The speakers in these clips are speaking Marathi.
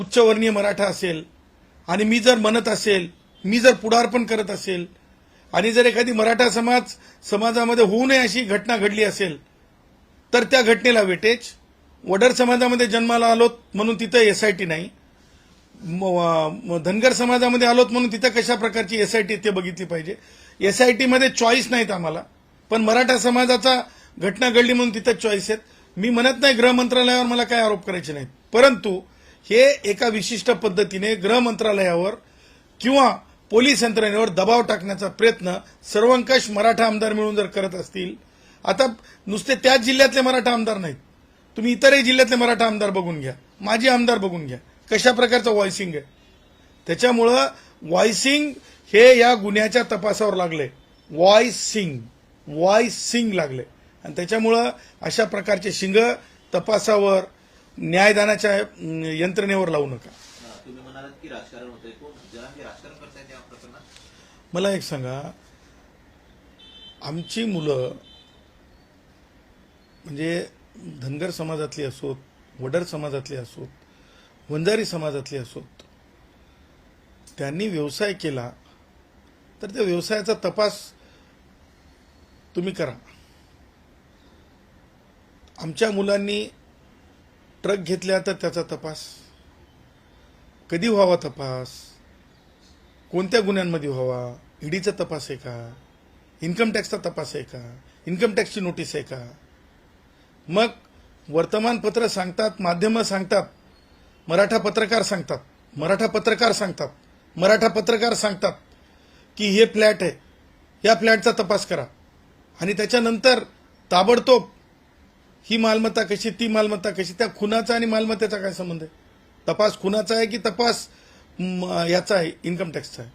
उच्चवर्णीय मराठा असेल आणि मी जर म्हणत असेल मी जर पुढारपण करत असेल आणि जर एखादी मराठा समाज समाजामध्ये होऊ नये अशी घटना घडली असेल तर त्या घटनेला वेटेज. वडर समाजामध्ये जन्माला आलोत म्हणून तिथं एसआयटी नाही. म- धनगर समाजामध्ये आलोत म्हणून तिथं कशा प्रकारची एसआयटी ते बघितली पाहिजे. एसआयटीमध्ये चॉईस नाहीत आम्हाला. पण मराठा समाजाचा घटना घडली म्हणून तिथं चॉईस आहेत. मी म्हणत नाही गृह मंत्रालयावर मला काय आरोप करायचे नाहीत. परंतु हे एका विशिष्ट पद्धतीने गृह मंत्रालयावर किंवा पोलीस यंत्रणेवर दबाव टाकण्याचा प्रयत्न सर्वंकष मराठा आमदार मिळून जर करत असतील आता नुसते त्याच जिल्ह्यातले मराठा आमदार नाहीत. तुम्ही इतरही जिल्ह्यातले मराठा आमदार बघून घ्या. माजी आमदार बघून घ्या. कशा प्रकारचं व्हॉइसिंग आहे. त्याच्यामुळं व्हॉइसिंग हे या गुन्ह्याच्या तपासावर लागले. व्हॉइसिंग व्हॉइसिंग लागले. आणि त्याच्यामुळं अशा प्रकारचे शिंग तपासावर न्यायदानाच्या यंत्रणेवर लावू नका. मला एक सांगा. आमची मुलं म्हणजे धनगर समाजातली असोत वडर समाजातली असोत वंजारी समाजातली असोत त्यांनी व्यवसाय केला तर त्या व्यवसायाचा तपास तुम्ही करा. आमच्या मुलांनी ट्रक घेतल्या तर त्याचा तपास. कधी व्हावा तपास? कोणत्या गुन्ह्यांमध्ये व्हावा? ईडीचा तपास आहे का? इन्कम टॅक्सचा तपास आहे का? इन्कम टॅक्सची नोटीस आहे का? मग वर्तमानपत्र सांगतात माध्यमं सांगतात मराठा पत्रकार सांगतात मराठा पत्रकार सांगतात मराठा पत्रकार सांगतात की हे फ्लॅट आहे. या फ्लॅटचा तपास करा. आणि त्याच्यानंतर ताबडतोब ही मालमत्ता कशी ती मालमत्ता कशी त्या खुनाचा आणि मालमत्तेचा काय संबंध आहे? तपास खुनाचा आहे की तपास याचा आहे इन्कम टॅक्सचा आहे?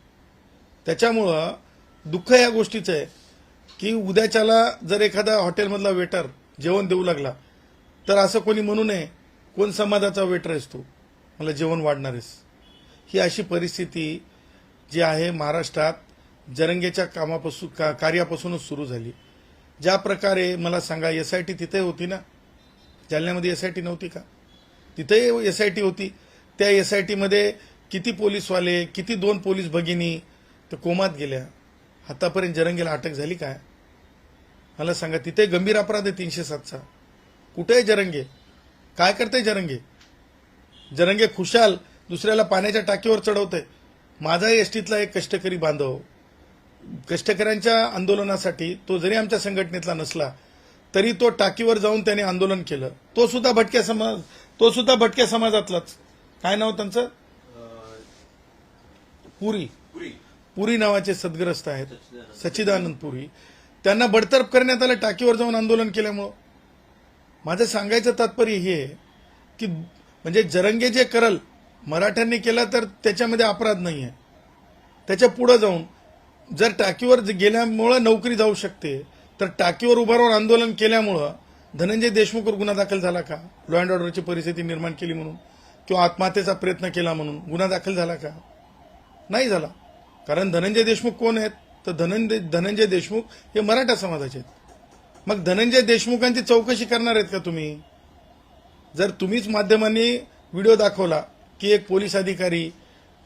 त्याच्यामुळं दुःख या गोष्टीचं आहे की उद्याच्याला जर एखादा हॉटेलमधला वेटर जेवण देऊ लागला तर असं कोणी म्हणू नये कोण समाजाचा वेटर आहेस तू? मला जेवण वाढणार आहेस. ही अशी परिस्थिती जी आहे महाराष्ट्रात जरंगेच्या कामापासून का कार्यापासूनच सुरू झाली. ज्या प्रकारे मला सांगा एस आय टी तिथे होती ना? जालन्यामध्ये एस आय टी नव्हती का? तिथेही एस आय टी होती. त्या एस आय टीमध्ये किती पोलीसवाले किती दोन पोलीस भगिनी तर कोमात गेल्या. आतापर्यंत जरंगेला अटक झाली काय? मला सांगा तिथे गंभीर अपराध आहे तीनशे सातचा. कुठे आहे जरंगे? काय करते जरंगे? जरंगे खुशाल दुसऱ्याला पाण्याच्या टाकीवर चढवते माझा एसटीतला एक कष्टकरी बांधव. कष्टकऱ्यांच्या आंदोलनासाठी तो जरी आमच्या संघटनेतला नसला तरी तो टाकीवर जाऊन त्याने आंदोलन केलं. तो सुद्धा भटक्या समाज तो सुद्धा भटक्या समाजातलाच. काय नाव त्यांचं? पुरी. पुरी. पुरी नावाचे सद्ग्रस्त आहेत. सच्चिदानंद पुरी. त्यांना बडतर्फ करण्यात आलं टाकीवर जाऊन आंदोलन केल्यामुळं. माझं सांगायचं तात्पर्य हे की म्हणजे जरंगे जे करल मराठ्यांनी केला तर त्याच्यामध्ये अपराध नाही आहे त्याच्या पुढे जाऊन जर टाकीवर गेल्यामुळं नोकरी जाऊ शकते तर टाकीवर उभारून राहून आंदोलन केल्यामुळं धनंजय देशमुखवर गुन्हा दाखल झाला का? लॉ अँड ऑर्डरची परिस्थिती निर्माण केली म्हणून? किंवा आत्महत्येचा प्रयत्न केला म्हणून? गुन्हा दाखल झाला का? नाही झाला. कारण धनंजय देशमुख कोण आहेत? तर धनंजय धनंजय देशमुख हे मराठा समाजाचे आहेत. मग धनंजय देशमुखांची चौकशी करणार आहेत का तुम्ही? जर तुम्हीच माध्यमांनी व्हिडिओ दाखवला की एक पोलीस अधिकारी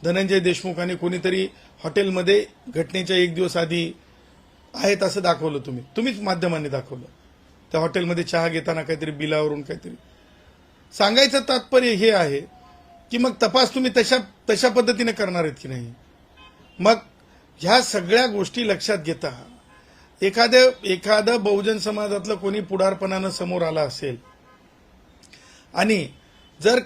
धनंजय देशमुख आणि कोणीतरी हॉटेलमध्ये घटनेच्या एक दिवस आधी आहेत असं दाखवलं तुम्ही. तुम्हीच माध्यमांनी दाखवलं. त्या हॉटेलमध्ये चहा घेताना काहीतरी बिलावरून काहीतरी. सांगायचं तात्पर्य हे आहे की मग तपास तुम्ही तशा तशा पद्धतीने करणार आहेत की नाही? मग ह्या सगळ्या गोष्टी लक्षात घेता. एखाद्या एखादं बहुजन समाजातलं कोणी पुढारपणानं समोर आला असेल आणि जर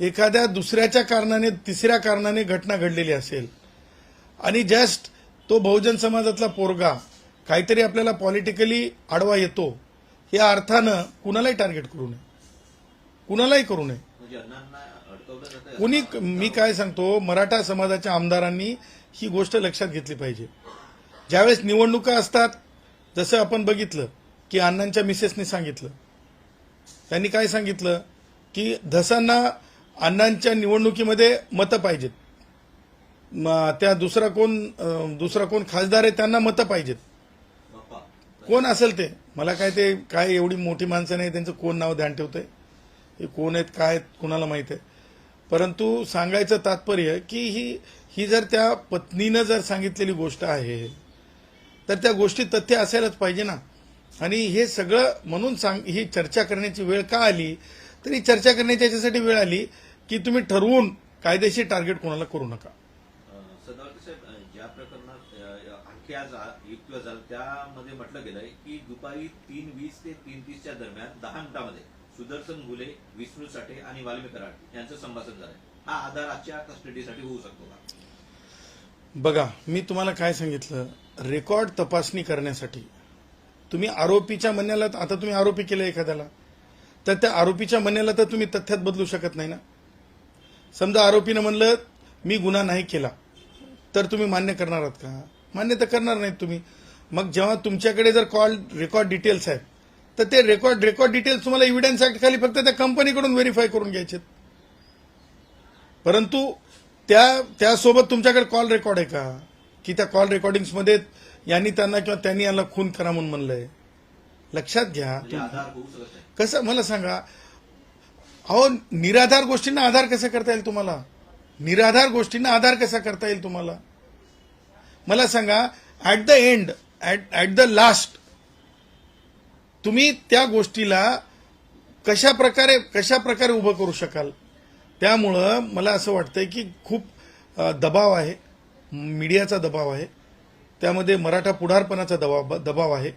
एखाद्या दुसऱ्याच्या कारणाने तिसऱ्या कारणाने घटना घडलेली असेल. आणि जस्ट तो बहुजन समाजातला पोरगा काहीतरी आपल्याला पॉलिटिकली आडवा येतो या अर्थानं कुणालाही टार्गेट करू नये. कुणालाही करू नये. कुणी मी काय सांगतो मराठा समाजाच्या आमदारांनी ही गोष्ट लक्षात घेतली पाहिजे. ज्यावेळेस निवडणुका असतात जसं आपण बघितलं की अण्णांच्या मिसेसनी सांगितलं. त्यांनी काय सांगितलं की धसांना अण्णांच्या निवडणुकीमध्ये मतं पाहिजेत. त्या दुसरा कोण दुसरा कोण खासदार आहे त्यांना मतं पाहिजेत. कोण असेल ते? मला काय ते काय एवढी मोठी माणसं नाही त्यांचं कोण नाव ध्यान ठेवतंय? हे कोण आहेत काय आहेत कुणाला माहीत आहे? परंतु सांगायचं तात्पर्य की ही ही जर त्या पत्नीनं जर सांगितलेली गोष्ट आहे तर त्या गोष्टी तथ्य असायलाच पाहिजे ना. आणि हे सगळं म्हणून सांग ही चर्चा करण्याची वेळ का आली? तर ही चर्चा करण्याची याच्यासाठी वेळ आली की तुम्ही ठरवून कायदेशीर टार्गेट कोणाला करू नका. साहेब ज्या प्रकरणात अं, आणखी आज आ- युक्त झालं त्यामध्ये म्हटलं गेलंय की दुपारी तीन वीस ते तीन तीसच्या दरम्यान दहा मिनिटांमध्ये सुदर्शन घुले विष्णू साठे आणि वाल्मी कराड यांचं संभाषण झालंय. हा आधार आजच्या कस्टडीसाठी होऊ शकतो का? बघा मी तुम्हाला काय सांगितलं? रेकॉर्ड तपासणी करण्यासाठी तुम्ही आरोपीच्या म्हणण्याला आता तुम्ही आरोपी केलं एखाद्याला. तर त्या आरोपीच्या म्हणण्याला तर तुम्ही तथ्यात बदलू शकत नाही ना? समजा आरोपीनं म्हणलं मी गुन्हा नाही केला तर तुम्ही मान्य करणार आहात का? मान्य तर करणार नाहीत तुम्ही. मग जेव्हा तुमच्याकडे जर कॉल रेकॉर्ड डिटेल्स आहेत तर ते रेकॉर्ड रेकॉर्ड डिटेल्स तुम्हाला इव्हिडन्स ऍक्ट खाली फक्त त्या कंपनीकडून व्हेरीफाय करून घ्यायचे परंतु त्या त्यासोबत तुमच्याकडे कॉल रेकॉर्ड आहे का? की त्या कॉल रेकॉर्डिंग्समध्ये यांनी त्यांना किंवा त्यांनी यांना खून करा म्हणून म्हणलंय? लक्षात घ्या. म्हणजे कसं मला सांगा अहो निराधार गोष्टींना आधार कसा करता येईल तुम्हाला? निराधार गोष्टींना आधार कसा करता येईल तुम्हाला? मला सांगा at the end at at the last तुम्ही त्या गोष्टीला कशा प्रकारे कशा प्रकारे उभं करू शकाल? त्यामुळं मला असं वाटतंय की खूप दबाव आहे. मीडियाचा दबाव आहे. त्यामध्ये मराठा पुढारपणाचा दबाव दबाव आहे.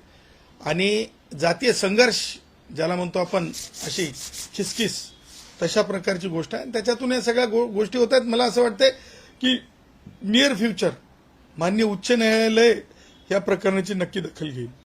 आणि जातीय संघर्ष ज्याला म्हणतो आपण अशी खिसखिस तशा प्रकारची गोष्ट आहे. आणि त्याच्यातून या सगळ्या गो- गोष्टी होत आहेत. मला असं वाटतंय की नियर फ्युचर मान्य उच्च न्यायालय या प्रकरणाची नक्की दखल घेईल.